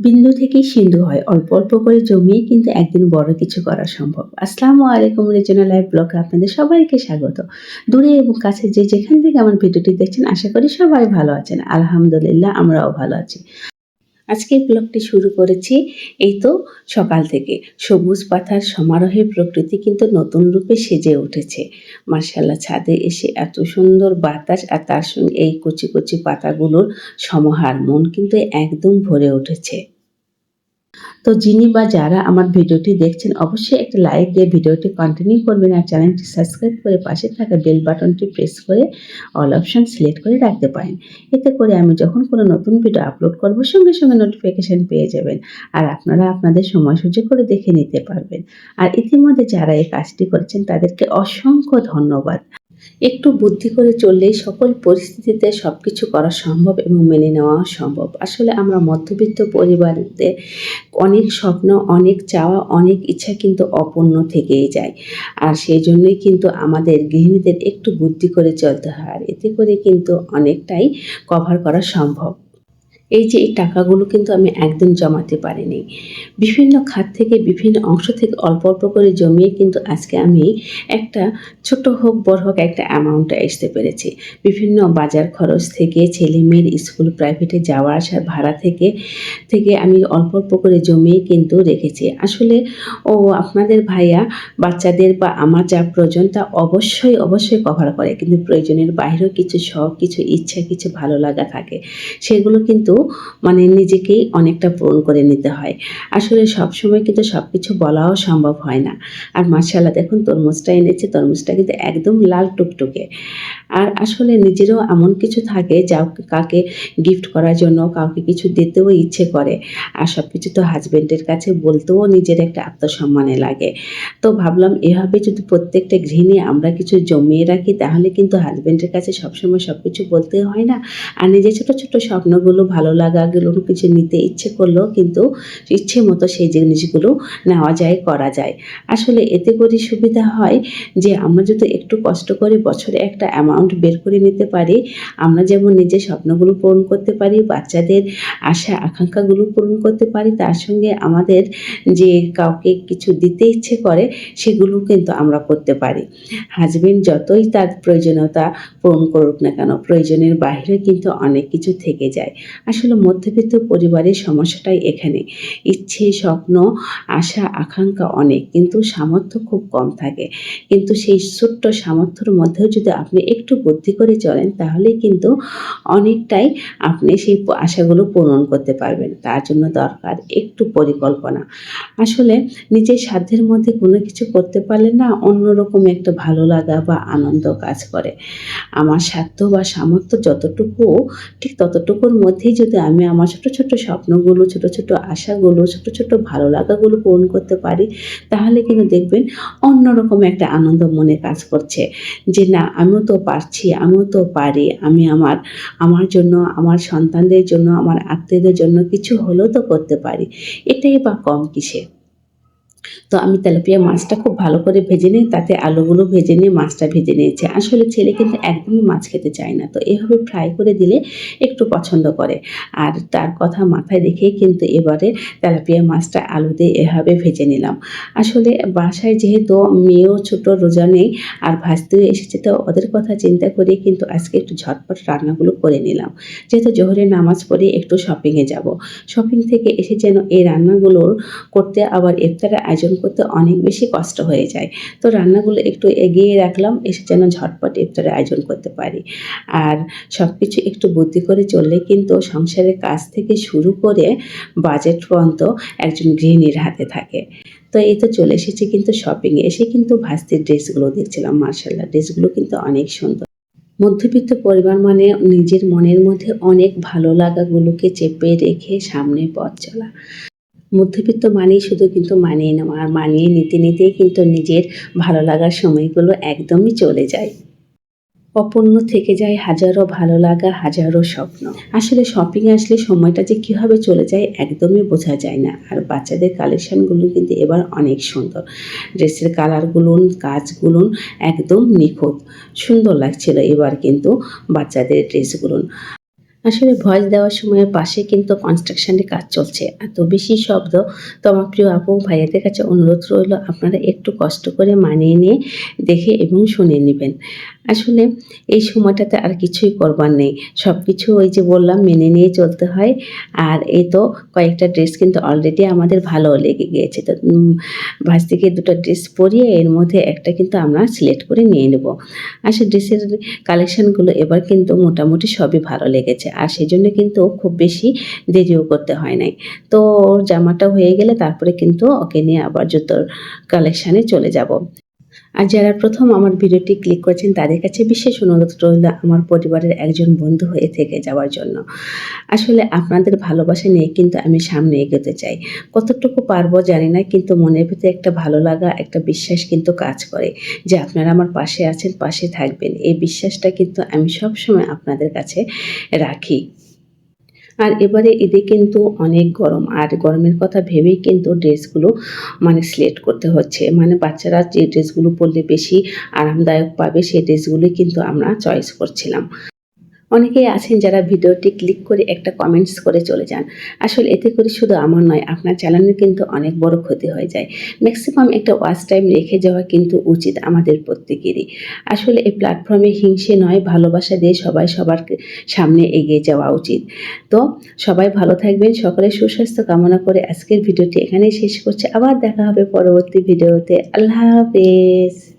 বিন্দু থেকেই সিন্ধু হয়। অল্প অল্প করে জমিয়ে কিন্তু একদিন বড় কিছু করা সম্ভব। আসসালামু আলাইকুম রিজনাল লাইভ ব্লগে আপনাদের সবাইকে স্বাগত। দূরে এবং কাছে যে যেখান থেকে আমার ভিডিওটি দেখছেন, আশা করি সবাই ভালো আছেন। আলহামদুলিল্লাহ, আমরাও ভালো আছি। আজকে ব্লগটি শুরু করেছি এই তো সকাল থেকে। সবুজ পাতার সমারোহে প্রকৃতি কিন্তু নতুন রূপে সেজে উঠেছে। মার্শাল্লাহ ছাদে এসে এত সুন্দর বাতাস আর তার সঙ্গে এই কচি কচি পাতাগুলোর সমাহার মন কিন্তু একদম ভরে উঠেছে। তো যিনি বা যারা আমার ভিডিওটি দেখছেন, অবশ্যই একটা লাইক দিয়ে ভিডিওটি কন্টিনিউ করবেন আর চ্যানেলটি সাবস্ক্রাইব করে পাশে থাকা বেল বাটনটি প্রেস করে অল অপশন সিলেক্ট করে রাখতে পারেন। এতে করে আমি যখন কোনো নতুন ভিডিও আপলোড করব, সঙ্গে সঙ্গে নোটিফিকেশন পেয়ে যাবেন আর আপনারা আপনাদের সময় সুযোগ করে দেখে নিতে পারবেন। আর ইতিমধ্যে যারা এই কাজটি করেছেন, তাদেরকে অসংখ্য ধন্যবাদ। একটু বুদ্ধি করে চললেই সকল পরিস্থিতিতে সব কিছু করা সম্ভব এবং মেনে নেওয়া সম্ভব। আসলে আমরা মধ্যবিত্ত পরিবারদের অনেক স্বপ্ন, অনেক চাওয়া, অনেক ইচ্ছা কিন্তু অপূর্ণ থেকেই যায়। আর সেই জন্যই কিন্তু আমাদের গৃহিণীদের একটু বুদ্ধি করে চলতে হয়। আর এতে করে কিন্তু অনেকটাই কভার করা সম্ভব। এই যে এই টাকাগুলো কিন্তু আমি একদম জমাতে পারিনি। বিভিন্ন খাত থেকে, বিভিন্ন অংশ থেকে অল্প অল্প করে জমিয়ে কিন্তু আজকে আমি একটা ছোট হোক, বড় হোক একটা অ্যামাউন্ট আসতে পেরেছি। বিভিন্ন বাজার খরচ থেকে ছেলে মেয়ের স্কুল প্রাইভেটে যাওয়া আসার ভাড়া থেকে থেকে আমি অল্প অল্প করে জমিয়ে কিন্তু রেখেছি। আসলে, ও আপনাদের ভাইয়া, বাচ্চাদের বা আমার যা প্রয়োজন তা অবশ্যই অবশ্যই কভার করে। কিন্তু প্রয়োজনের বাইরেও কিছু শখ, কিছু ইচ্ছা, কিছু ভালো লাগা থাকে। সেগুলো কিন্তু মানে নিজেকেই অনেকটা পূরণ করে নিতে হয়। আসলে সব সময় কিন্তু সব কিছু বলাও সম্ভব হয় না। আর মার্শাল্লাহ দেখুন, তরমুজটা এনেছে, তরমুজটা কিন্তু একদম লাল টুকটুকে। আর আসলে নিজেরও এমন কিছু থাকে যা কাকে গিফট করার জন্য কাউকে কিছু দিতেও ইচ্ছে করে। আর সব কিছু তো হাজব্যান্ডের কাছে বলতেও নিজের একটা আত্মসম্মানে লাগে। তো ভাবলাম এভাবে যদি প্রত্যেকটা গৃহিণী আমরা কিছু জমিয়ে রাখি, তাহলে কিন্তু হাজব্যান্ডের কাছে সবসময় সব কিছু বলতে হয় না। আর নিজের ছোটো ছোটো স্বপ্নগুলো ভালো লাগাগুলো কিছু নিতে ইচ্ছে করলেও কিন্তু ইচ্ছে মতো সেই জিনিসগুলো নেওয়া যায়, করা যায়। আসলে এতে করে সুবিধা হয় যে, আমরা যদি একটু কষ্ট করে বছরে একটা অ্যামাউন্ট বের করে নিতে পারি, আমরা যেমন নিজের স্বপ্নগুলো পূরণ করতে পারি, বাচ্চাদের আশা, আকাঙ্ক্ষাগুলো পূরণ করতে পারি, তার সঙ্গে আমাদের যে কাউকে কিছু দিতে ইচ্ছে করে, সেগুলো কিন্তু আমরা করতে পারি। হাজবেন্ড যতই তার প্রয়োজনীয়তা পূরণ করুক না কেন, প্রয়োজনের বাইরে কিন্তু অনেক কিছু থেকে যায়। আসলে মধ্যবিত্ত পরিবারের সমস্যাটাই এখানে। ইচ্ছে, স্বপ্ন, আশা, আকাঙ্ক্ষা অনেক, কিন্তু সামর্থ্য খুব কম থাকে। কিন্তু সেই ছোট্ট সামর্থ্যর মধ্যেও যদি আপনি একটু বুদ্ধি করে চলেন তাহলে কিন্তু অনেকটাই আপনি সেই আশাগুলো পূরণ করতে পারবেন। তার জন্য দরকার একটু পরিকল্পনা। আসলে নিজের সাধ্যের মধ্যে কোনো কিছু করতে পারলে না অন্যরকম একটা ভালো লাগা বা আনন্দ কাজ করে। আমার সাধ্য বা সামর্থ্য যতটুকু, ঠিক ততটুকুর মধ্যেই আমি আমার ছোট ছোট স্বপ্নগুলো, ছোট ছোট আশাগুলো, ছোট ছোট ভালো লাগাগুলো পূরণ করতে পারি, তাহলে কিন্তু দেখবেন অন্যরকম একটা আনন্দ মনে কাজ করছে। যে না, আমিও তো পারছি, আমিও তো পারি, আমি আমার আমার জন্য, আমার সন্তানদের জন্য, আমার আত্মীয়দের জন্য কিছু হলেও তো করতে পারি। এটাই বা কম কিসে? তো আমি তেলাপিয়া মাছটা খুব ভালো করে ভেজে নিই, তাতে আলুগুলো ভেজে নিয়ে মাছটা ভেজে নিয়েছে। আসলে ছেলে কিন্তু একদমই মাছ খেতে চায় না, তো এভাবে ফ্রাই করে দিলে একটু পছন্দ করে। আর তার কথা মাথায় রেখেই কিন্তু এবারে তেলাপিয়া মাছটা আলু দিয়ে এভাবে ভেজে নিলাম। আসলে বাসায় যেহেতু মেয়েও ছোট, রোজা নেই, আর ভাজতেও এসেছে, তো ওদের কথা চিন্তা করে কিন্তু আজকে একটু ঝটপট রান্নাগুলো করে নিলাম। যেহেতু জোহরের নামাজ পড়ে একটু শপিংয়ে যাব। শপিং থেকে এসে যেন এই রান্নাগুলোর করতে আবার ইফতারের আয়োজন করতে অনেক বেশি কষ্ট হয়ে যায়। তো রান্নাগুলো একটু এগিয়ে রাখলাম, এসে যেন ঝটপট ইফতারের আয়োজন করতে পারি। আর সব কিছু একটু বুদ্ধি করে চললে কিন্তু সংসারের কাজ থেকে শুরু করে বাজেট পর্যন্ত একজন গৃহিণীর হাতে থাকে। তো এই তো চলে এসেছি কিন্তু শপিংয়ে এসে কিন্তু ভাস্তির ড্রেসগুলো দেখছিলাম মার্শাল্লাহ ড্রেসগুলো কিন্তু অনেক সুন্দর। মধ্যবিত্ত পরিবার মানে নিজের মনের মধ্যে অনেক ভালো লাগাগুলোকে চেপে রেখে সামনে পথ চলা। মধ্যবিত্ত মানেই শুধু কিন্তু মানিয়ে নেওয়া, আর মানিয়ে নিতে নিতেই কিন্তু নিজের ভালো লাগার সময়গুলো একদমই চলে যায়। অপূর্ণ থেকে যায় হাজারো ভালো লাগা, হাজারো স্বপ্ন। আসলে শপিংয়ে আসলে সময়টা যে কীভাবে চলে যায় একদমই বোঝা যায় না। আর বাচ্চাদের কালেকশানগুলো কিন্তু এবার অনেক সুন্দর। ড্রেসের কালারগুলো কাজগুলো একদম নিখুঁত। সুন্দর লাগছিল এবার কিন্তু বাচ্চাদের ড্রেসগুলো আসলে ভয়েস দেওয়ার সময় পাশে কিন্তু কনস্ট্রাকশনের কাজ চলছে। এত বেশি শব্দ তো আমার প্রিয় আপু ভাইয়াদের কাছে অনুরোধ রইল, আপনারা একটু কষ্ট করে মানিয়ে নিয়ে দেখে এবং শুনে নেবেন। আসলে এই সময়টাতে আর কিছুই করবার নেই। সব কিছু ওই যে বললাম, মেনে নিয়ে চলতে হয়। আর এই তো কয়েকটা ড্রেস কিন্তু অলরেডি আমাদের ভালো লেগে গিয়েছে। তো ভাঁজ থেকে দুটো ড্রেস পরিয়ে এর মধ্যে একটা কিন্তু আমরা সিলেক্ট করে নিয়ে নেব। আসলে ড্রেসের কালেকশানগুলো এবার কিন্তু মোটামুটি সবই ভালো লেগেছে। আর সেই জন্য কিন্তু খুব বেশি দেরিও করতে হয় নাই। তো ওর জামাটা হয়ে গেলে তারপরে কিন্তু ওকে নিয়ে আবার জুতোর কালেকশানে চলে যাব। আর যারা প্রথম আমার ভিডিওটি ক্লিক করেছেন, তাদের কাছে বিশেষ অনুরোধ রইল আমার পরিবারের একজন বন্ধু হয়ে থেকে যাওয়ার জন্য। আসলে আপনাদের ভালোবাসা নিয়ে কিন্তু আমি সামনে এগোতে চাই। কতটুকু পারব জানি না, কিন্তু মনের ভিতরে একটা ভালো লাগা, একটা বিশ্বাস কিন্তু কাজ করে যে আপনারা আমার পাশে আছেন, পাশে থাকবেন। এই বিশ্বাসটা কিন্তু আমি সব সময় আপনাদের কাছে রাখি। আর এবারে ঈদে কিন্তু অনেক গরম। আর গরমের কথা ভেবেই কিন্তু ড্রেসগুলো মানে সিলেক্ট করতে হচ্ছে। মানে বাচ্চারা যে ড্রেসগুলো পরলে বেশি আরামদায়ক পাবে, সেই ড্রেসগুলোই কিন্তু আমরা চয়েস করছিলাম। অনেকেই আছেন যারা ভিডিওটি ক্লিক করে একটা কমেন্টস করে চলে যান। আসলে এতে করে শুধু আমার নয়, আপনার চ্যানেলের কিন্তু অনেক বড় ক্ষতি হয়ে যায়। ম্যাক্সিমাম একটা ওয়াচ টাইম রেখে যাওয়া কিন্তু উচিত আমাদের প্রত্যেকেরই। আসলে এই প্ল্যাটফর্মে হিংসে নয়, ভালোবাসা দিয়ে সবাই সবার সামনে এগিয়ে যাওয়া উচিত। তো সবাই ভালো থাকবেন, সকলের সুস্বাস্থ্য কামনা করে আজকের ভিডিওটি এখানেই শেষ করছে। আবার দেখা হবে পরবর্তী ভিডিওতে। আল্লাহ হাফেজ।